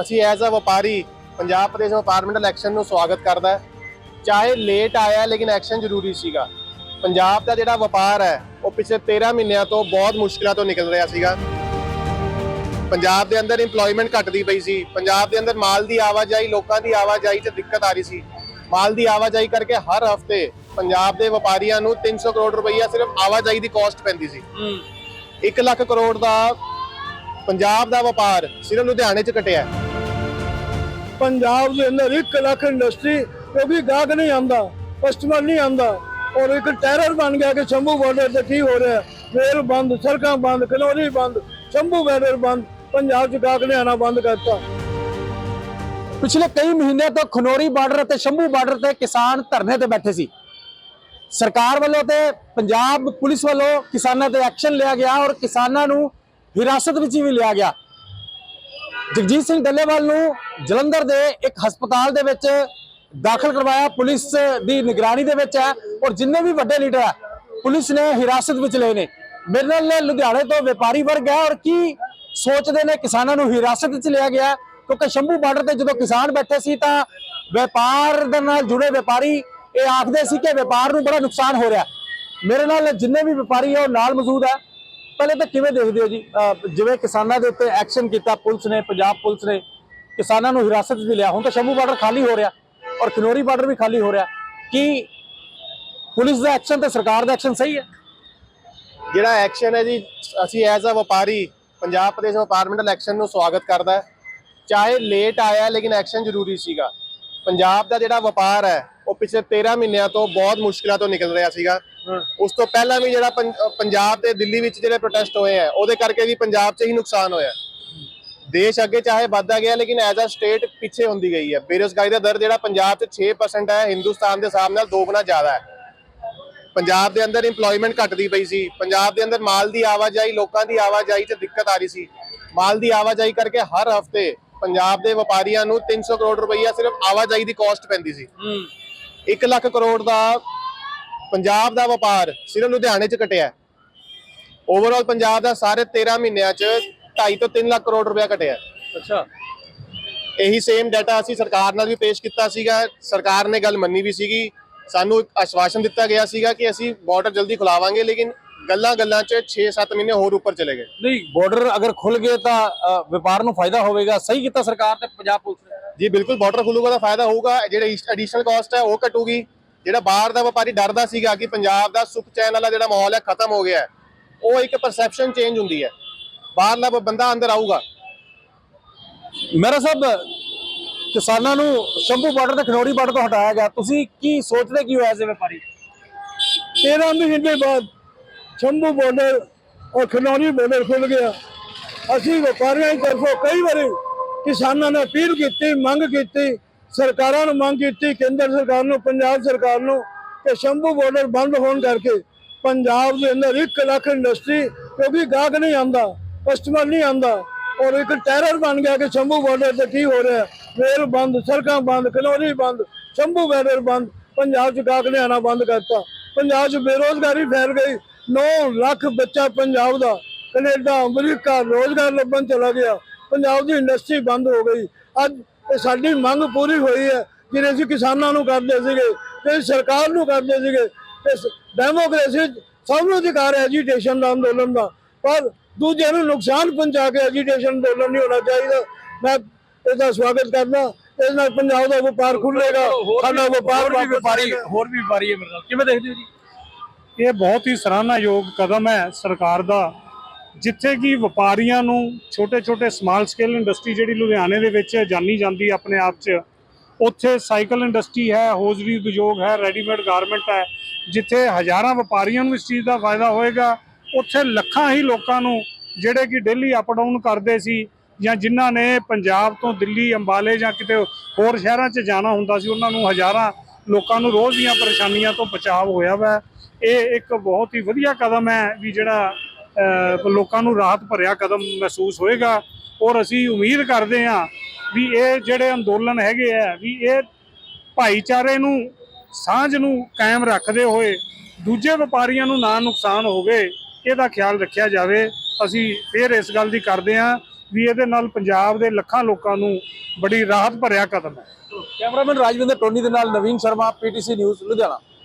ਅਸੀਂ as a ਵਪਾਰੀ Punjab Pradesh ਵਪਾਰਮੈਂਟ election ਨੂੰ ਸਵਾਗਤ ਕਰਦਾ ਹੈ। ਚਾਹੇ ਲੇਟ ਆਇਆ ਲੇਕਿਨ ਐਕਸ਼ਨ ਜ਼ਰੂਰੀ ਸੀਗਾ। ਪੰਜਾਬ ਦਾ ਜਿਹੜਾ ਵਪਾਰ ਹੈ ਉਹ ਪਿਛਲੇ 13 ਮਹੀਨਿਆਂ ਤੋਂ ਬਹੁਤ ਮੁਸ਼ਕਲਾਂ ਤੋਂ ਨਿਕਲ ਰਿਹਾ ਸੀਗਾ। ਪੰਜਾਬ ਦੇ ਅੰਦਰ EMPLOYMENT ਘਟਦੀ ਪਈ ਸੀ। ਪੰਜਾਬ ਦੇ ਅੰਦਰ ਮਾਲ ਦੀ ਆਵਾਜਾਈ ਲੋਕਾਂ ਦੀ ਆਵਾਜਾਈ 'ਚ ਦਿੱਕਤ ਆ ਰਹੀ ਸੀ। ਮਾਲ ਦੀ ਆਵਾਜਾਈ ਕਰਕੇ ਹਰ ਹਫ਼ਤੇ ਪੰਜਾਬ ਦੇ ਵਪਾਰੀਆਂ ਨੂੰ 300 ਕਰੋੜ ਰੁਪਈਆ ਸਿਰਫ ਆਵਾਜਾਈ ਦੀ ਕਾਸਟ ਪੈਂਦੀ ਸੀ। 1 ਲੱਖ ਕਰੋੜ ਦਾ ਪੰਜਾਬ ਦਾ ਵਪਾਰ ਸਿਰਫ ਲੁਧਿਆਣੇ 'ਚ ਘਟਿਆ ਹੈ। ਪੰਜਾਬ ਦੇ ਅੰਦਰ 1 ਲੱਖ ਇੰਡਸਟਰੀ ਕਿਉਂਕਿ ਗਾਹਕ ਨਹੀਂ ਆਂਦਾ ਕਸਟਮਰ ਨਹੀਂ ਆਂਦਾ ਔਰ ਇੱਕ ਟੈਰਰ ਬਣ ਗਿਆ ਕਿ ਸ਼ੰਭੂ ਬਾਰਡਰ ਤੇ ਕੀ ਹੋ ਰਿਹਾ ਰੇਲ ਬੰਦ, ਸੜਕਾਂ ਬੰਦ, ਕਲੋਨੀ ਬੰਦ, ਸ਼ੰਭੂ ਬਾਰਡਰ ਬੰਦ, ਪੰਜਾਬ 'ਚ ਗਾਹਕ ਨੇ ਆਣਾ ਬੰਦ ਕਰਤਾ। ਪਿਛਲੇ ਕਈ ਮਹੀਨਿਆਂ ਤੋਂ ਖਨੋਰੀ ਬਾਰਡਰ ਅਤੇ ਸ਼ੰਭੂ ਬਾਰਡਰ ਤੇ ਕਿਸਾਨ ਧਰਨੇ ਤੇ ਬੈਠੇ ਸੀ। ਸਰਕਾਰ ਵੱਲੋਂ ਤੇ ਪੰਜਾਬ ਪੁਲਿਸ ਵੱਲੋਂ ਕਿਸਾਨਾਂ ਤੇ ਐਕਸ਼ਨ ਲਿਆ ਗਿਆ ਔਰ ਕਿਸਾਨਾਂ ਨੂੰ ਹਿਰਾਸਤ ਵਿੱਚ ਵੀ ਲਿਆ ਗਿਆ। ਜਗਜੀਤ ਸਿੰਘ ਡੱਲੇਵਾਲ ਨੂੰ ਜਲੰਧਰ ਦੇ ਇੱਕ ਹਸਪਤਾਲ ਦੇ ਵਿੱਚ ਦਾਖਲ ਕਰਵਾਇਆ। ਪੁਲਿਸ ਦੀ ਨਿਗਰਾਨੀ ਦੇ ਵਿੱਚ ਹੈ ਔਰ ਜਿੰਨੇ ਵੀ ਵੱਡੇ ਲੀਡਰ ਹੈ, ਪੁਲਿਸ ਨੇ ਹਿਰਾਸਤ ਵਿੱਚ ਲਏ ਨੇ। ਮੇਰੇ ਨਾਲ ਲੁਧਿਆਣੇ ਤੋਂ ਵਪਾਰੀ ਵਰਗ ਹੈ ਔਰ ਕੀ ਸੋਚਦੇ ਨੇ ਕਿਸਾਨਾਂ ਨੂੰ ਹਿਰਾਸਤ ਵਿੱਚ ਲਿਆ ਗਿਆ ਕਿਉਂਕਿ ਸ਼ੰਭੂ ਬਾਰਡਰ ਤੇ ਜਦੋਂ ਕਿਸਾਨ ਬੈਠੇ ਸੀ ਤਾਂ ਵਪਾਰ ਦੇ ਨਾਲ ਜੁੜੇ ਵਪਾਰੀ ਇਹ ਆਖਦੇ ਸੀ ਕਿ ਵਪਾਰ ਨੂੰ ਬੜਾ ਨੁਕਸਾਨ ਹੋ ਰਿਹਾ ਮੇਰੇ ਨਾਲ ਜਿੰਨੇ ਵੀ ਵਪਾਰੀ ਹੈ ਉਹ ਨਾਲ ਮੌਜੂਦ ਹੈ। ਪਹਿਲੇ ਤਾਂ ਕਿਵੇਂ ਦੇਖਦੇ ਹੋ ਜੀ? ਜਿਵੇਂ ਕਿਸਾਨਾਂ ਦੇ ਉੱਤੇ ਐਕਸ਼ਨ ਕੀਤਾ, ਪੁਲਿਸ ਨੇ, ਪੰਜਾਬ ਪੁਲਿਸ ਨੇ, ਕਿਸਾਨਾਂ ਨੂੰ ਹਿਰਾਸਤ ਵਿੱਚ ਲਿਆ। ਹੁਣ ਤਾਂ ਸ਼ੰਭੂ ਬਾਰਡਰ ਖਾਲੀ ਹੋ ਰਿਹਾ ਔਰ ਖਨੋਰੀ ਬਾਰਡਰ ਵੀ ਖਾਲੀ ਹੋ ਰਿਹਾ। ਕੀ ਪੁਲਿਸ ਦਾ ਐਕਸ਼ਨ ਤੇ ਸਰਕਾਰ ਦਾ ਐਕਸ਼ਨ ਸਹੀ ਹੈ? ਜਿਹੜਾ ਐਕਸ਼ਨ ਹੈ ਜੀ, ਅਸੀਂ ਐਜ਼ ਅ ਵਪਾਰੀ, ਪੰਜਾਬ ਪ੍ਰਦੇਸ਼ ਵਪਾਰਮੈਂਟ ਐਕਸ਼ਨ ਨੂੰ ਸਵਾਗਤ ਕਰਦਾ ਹੈ। ਚਾਹੇ ਲੇਟ ਆਇਆ, ਲੇਕਿਨ ਐਕਸ਼ਨ ਜ਼ਰੂਰੀ ਸੀਗਾ। ਪੰਜਾਬ ਦਾ ਜਿਹੜਾ ਵਪਾਰ ਹੈ ਉਹ ਪਿਛਲੇ 13 ਮਹੀਨਿਆਂ ਤੋਂ ਬਹੁਤ ਮੁਸ਼ਕਲਾਂ ਤੋਂ ਨਿਕਲ ਰਿਹਾ ਸੀਗਾ। ਉਸ ਤੋਂ ਪਹਿਲਾਂ ਵੀ ਜਿਹੜਾ ਪੰਜਾਬ ਤੇ ਦਿੱਲੀ ਵਿੱਚ ਜਿਹੜੇ ਪ੍ਰੋਟੈਸਟ ਹੋਏ ਆ ਉਹਦੇ ਕਰਕੇ ਵੀ ਪੰਜਾਬ 'ਚ ਹੀ ਨੁਕਸਾਨ ਹੋਇਆ। ਦੇਸ਼ ਅੱਗੇ ਚਾਹੇ ਵੱਧਦਾ ਗਿਆ ਲੇਕਿਨ ਐਜ਼ ਅ ਸਟੇਟ ਪਿੱਛੇ ਹੁੰਦੀ ਗਈ ਹੈ। ਬੇਰੁਜ਼ਗਾਰੀ ਦਾ ਦਰ ਜਿਹੜਾ ਪੰਜਾਬ 'ਚ 6% ਹੈ ਹਿੰਦੁਸਤਾਨ ਦੇ ਹਿਸਾਬ ਨਾਲ ਦੋ ਗੁਣਾ ਜ਼ਿਆਦਾ ਹੈ। ਪੰਜਾਬ ਦੇ ਅੰਦਰ EMPLOYMENT ਘਟਦੀ ਪਈ ਸੀ। ਪੰਜਾਬ ਦੇ ਅੰਦਰ ਮਾਲ ਦੀ ਆਵਾਜਾਈ ਲੋਕਾਂ ਦੀ ਆਵਾਜਾਈ 'ਚ ਦਿੱਕਤ ਆ ਰਹੀ ਸੀ। ਮਾਲ ਦੀ ਆਵਾਜਾਈ ਕਰਕੇ ਹਰ ਹਫ਼ਤੇ ਪੰਜਾਬ ਦੇ ਵਪਾਰੀਆਂ ਨੂੰ 300 ਕਰੋੜ ਰੁਪਈਆ ਸਿਰਫ ਆਵਾਜਾਈ ਦੀ ਕਾਸਟ ਪੈਂਦੀ ਸੀ। 1 ਲੱਖ ਕਰੋੜ ਦਾ ਪੰਜਾਬ ਦਾ ਵਪਾਰ ਸਿਰਫ ਲੁਧਿਆਣੇ 'ਚ ਘਟਿਆ। ਓਵਰਆਲ ਪੰਜਾਬ ਦਾ ਸਾਰੇ 13 ਮਹੀਨਿਆਂ 'ਚ 2.5 ਤੋਂ 3 ਲੱਖ ਕਰੋੜ ਰੁਪਇਆ ਘਟਿਆ। ਅੱਛਾ। ਇਹੀ ਸੇਮ ਡਾਟਾ ਅਸੀਂ ਸਰਕਾਰ ਨਾਲ ਵੀ ਪੇਸ਼ ਕੀਤਾ ਸੀਗਾ। ਸਰਕਾਰ ਨੇ ਗੱਲ ਮੰਨੀ ਵੀ ਸੀਗੀ। ਸਾਨੂੰ ਇੱਕ ਆਸ਼ਵਾਸਨ ਦਿੱਤਾ ਗਿਆ ਸੀਗਾ ਕਿ ਅਸੀਂ ਬਾਰਡਰ ਜਲਦੀ ਖੁਲਾਵਾਂਗੇ ਲੇਕਿਨ ਗੱਲਾਂ ਗੱਲਾਂ 'ਚ 6-7 ਮਹੀਨੇ ਹੋਰ ਉੱਪਰ ਚਲੇ ਗਏ। ਨਹੀਂ। ਬਾਰਡਰ ਅਗਰ ਖੁੱਲ ਗਏ ਤਾਂ ਅ, ਵਪਾਰ ਨੂੰ ਫਾਇਦਾ ਹੋਵੇਗਾ। ਸਹੀ ਕੀਤਾ ਸਰਕਾਰ ਤੇ ਪੰਜਾਬ ਪੁਲਿਸ ਨੇ। ਜੀ ਬਿਲਕੁਲ ਬਾਰਡਰ ਖੁੱਲੂਗਾ ਤਾਂ ਫਾਇਦਾ ਹੋਊਗਾ। ਜਿਹੜੇ ਐਡੀਸ਼ਨਲ ਕਾਸਟ ਹੈ ਉਹ ਘਟੂਗੀ। ਜਿਹੜਾ ਬਾਹਰ ਦਾ ਵਪਾਰੀ ਡਰਦਾ ਸੀਗਾ ਕਿ ਪੰਜਾਬ ਦਾ ਸੁਖ ਚੈਨ ਵਾਲਾ ਜਿਹੜਾ ਮਾਹੌਲ ਹੈ ਖਤਮ ਹੋ ਗਿਆ ਹੈ ਉਹ ਇੱਕ ਪਰਸੈਪਸ਼ਨ ਚੇਂਜ ਹੁੰਦੀ ਹੈ। ਬਾਹਰਲਾ ਬੰਦਾ ਅੰਦਰ ਆਊਗਾ। ਮੇਰਾ ਸਾਹਿਬ ਕਿਸਾਨਾਂ ਨੂੰ ਸ਼ੰਭੂ ਬਾਰਡਰ ਤੇ ਖਨੌਰੀ ਬਾਰਡਰ ਤੋਂ ਹਟਾਇਆ ਗਿਆ। ਤੁਸੀਂ ਕੀ ਸੋਚਦੇ ਕੀ ਹੋ ਐਜ਼ ਵਪਾਰੀ? 13 ਮਹੀਨੇ ਬਾਅਦ। ਸ਼ੰਭੂ ਬਾਰਡਰ ਔਰ ਖਨੌਰੀ ਬਾਰਡਰ ਖੁੱਲ ਗਿਆ। ਅਸੀਂ ਵਪਾਰੀਆਂ ਦੀ ਤਰਫੋਂ ਕਈ ਵਾਰੀ ਕਿਸਾਨਾਂ ਨੇ ਅਪੀਲ ਕੀਤੀ, ਮੰਗ ਕੀਤੀ, ਸਰਕਾਰਾਂ ਨੂੰ ਮੰਗ ਕੀਤੀ, ਕੇਂਦਰ ਸਰਕਾਰ ਨੂੰ, ਪੰਜਾਬ ਸਰਕਾਰ ਨੂੰ ਕਿ ਸ਼ੰਭੂ ਬਾਰਡਰ ਬੰਦ ਹੋਣ ਕਰਕੇ ਪੰਜਾਬ ਦੇ ਅੰਦਰ 1 ਲੱਖ ਇੰਡਸਟਰੀ ਕਿਉਂਕਿ ਗਾਹਕ ਨਹੀਂ ਆਂਦਾ ਕਸਟਮਰ ਨਹੀਂ ਆਂਦਾ ਔਰ ਇੱਕ ਟੈਰਰ ਬਣ ਗਿਆ ਕਿ ਸ਼ੰਭੂ ਬਾਰਡਰ ਤੇ ਕੀ ਹੋ ਰਿਹਾ। ਰੇਲ ਬੰਦ, ਸੜਕਾਂ ਬੰਦ ਕਲੋਨੀ ਬੰਦ, ਸ਼ੰਭੂ ਬਾਰਡਰ ਬੰਦ, ਪੰਜਾਬ 'ਚ ਗਾਹਕ ਨੇ ਆਣਾ ਬੰਦ ਕਰਤਾ। ਪੰਜਾਬ 'ਚ ਬੇਰੋਜ਼ਗਾਰੀ ਫੈਲ ਗਈ। 9 ਲੱਖ ਬੱਚਾ ਪੰਜਾਬ ਦਾ ਕੈਨੇਡਾ ਅਮਰੀਕਾ ਰੋਜ਼ਗਾਰ ਲੱਭਣ ਚਲਾ ਗਿਆ। ਪੰਜਾਬ ਦੀ ਇੰਡਸਟਰੀ ਬੰਦ ਹੋ ਗਈ। ਅੱਜ ਸਾਡੀ ਮੰਗ ਪੂਰੀ ਹੋਈ ਹੈ ਜਿਹੜੇ ਅਸੀਂ ਕਿਸਾਨਾਂ ਨੂੰ ਕਰਦੇ ਸੀਗੇ ਤੇ ਸਰਕਾਰ ਨੂੰ ਕਰਦੇ ਸੀਗੇ ਤੇ ਡੈਮੋਕ੍ਰੇਸੀ ਸਭ ਨੂੰ ਅਧਿਕਾਰ ਹੈ ਐਜੀਟੇਸ਼ਨ ਦਾ ਅੰਦੋਲਨ ਦਾ। ਪਰ ਦੂਜਿਆਂ ਨੂੰ ਨੁਕਸਾਨ ਪਹੁੰਚਾ ਕੇ ਐਜੀਟੇਸ਼ਨ ਅੰਦੋਲਨ ਨਹੀਂ ਹੋਣਾ ਚਾਹੀਦਾ। ਮੈਂ ਇਹਦਾ ਸਵਾਗਤ ਕਰਦਾ। ਇਸ ਨਾਲ ਪੰਜਾਬ ਦਾ ਵਪਾਰ ਖੁੱਲੇਗਾ ਸਾਡਾ ਵਪਾਰ ਵੀ ਵਪਾਰੀ। ਹੋਰ ਵੀ ਵਪਾਰੀ ਹੈ ਮੇਰੇ ਨਾਲ। ਕਿਵੇਂ ਦੇਖਦੇ ਹੋ ਜੀ? ਇਹ ਬਹੁਤ ਹੀ ਸਰਾਹਨਾਯੋਗ ਕਦਮ ਹੈ ਸਰਕਾਰ ਦਾ, ਜਿੱਥੇ ਕਿ ਵਪਾਰੀਆਂ ਨੂੰ ਛੋਟੇ-ਛੋਟੇ ਸਮਾਲ ਸਕੇਲ ਇੰਡਸਟਰੀ ਜਿਹੜੀ ਲੁਧਿਆਣੇ ਦੇ ਵਿੱਚ ਜਾਣੀ ਜਾਂਦੀ ਆਪਣੇ ਆਪ 'ਚ, ਉੱਥੇ ਸਾਈਕਲ ਇੰਡਸਟਰੀ ਹੈ ਹੋਜ਼ਰੀ ਉਦਯੋਗ ਹੈ ਰੈਡੀਮੇਡ ਗਾਰਮੈਂਟ ਹੈ, ਜਿੱਥੇ ਹਜ਼ਾਰਾਂ ਵਪਾਰੀਆਂ ਨੂੰ ਇਸ ਚੀਜ਼ ਦਾ ਫਾਇਦਾ ਹੋਏਗਾ, ਉੱਥੇ ਲੱਖਾਂ ਹੀ ਲੋਕਾਂ ਨੂੰ ਜਿਹੜੇ ਕਿ ਡੇਲੀ ਅਪ ਡਾਊਨ ਕਰਦੇ ਸੀ ਜਾਂ ਜਿਨ੍ਹਾਂ ਨੇ ਪੰਜਾਬ ਤੋਂ ਦਿੱਲੀ, ਅੰਬਾਲੇ ਜਾਂ ਕਿਤੇ ਹੋਰ ਸ਼ਹਿਰਾਂ 'ਚ ਜਾਣਾ ਹੁੰਦਾ ਸੀ, ਉਹਨਾਂ ਨੂੰ ਹਜ਼ਾਰਾਂ ਲੋਕਾਂ ਨੂੰ ਰੋਜ਼ ਦੀਆਂ ਪਰੇਸ਼ਾਨੀਆਂ ਤੋਂ ਬਚਾਅ ਹੋਇਆ ਵਾ। ਇਹ ਇੱਕ ਬਹੁਤ ਹੀ ਵਧੀਆ ਕਦਮ ਹੈ ਵੀ ਜਿਹੜਾ ਲੋਕਾਂ ਨੂੰ ਰਾਹਤ ਭਰਿਆ ਕਦਮ ਮਹਿਸੂਸ ਹੋਏਗਾ। ਔਰ ਅਸੀਂ ਉਮੀਦ ਕਰਦੇ ਹਾਂ ਵੀ ਇਹ ਜਿਹੜੇ ਅੰਦੋਲਨ ਹੈਗੇ ਆ, ਵੀ ਇਹ ਭਾਈਚਾਰੇ ਨੂੰ, ਸਾਂਝ ਨੂੰ ਕਾਇਮ ਰੱਖਦੇ ਹੋਏ ਦੂਜੇ ਵਪਾਰੀਆਂ ਨੂੰ ਨਾ ਨੁਕਸਾਨ ਹੋਵੇ, ਇਹਦਾ ਖਿਆਲ ਰੱਖਿਆ ਜਾਵੇ। ਅਸੀਂ ਫੇਰ ਇਸ ਗੱਲ ਦੀ ਕਰਦੇ ਹਾਂ ਵੀ ਇਹਦੇ ਨਾਲ ਪੰਜਾਬ ਦੇ ਲੱਖਾਂ ਲੋਕਾਂ ਨੂੰ ਬੜੀ ਰਾਹਤ ਭਰਿਆ ਕਦਮ ਹੈ। ਕੈਮਰਾਮੈਨ ਰਾਜਵਿੰਦਰ ਟੋਨੀ ਦੇ ਨਾਲ ਨਵੀਨ ਸ਼ਰਮਾ, ਪੀਟੀਸੀ ਨਿਊਜ਼, ਲੁਧਿਆਣਾ।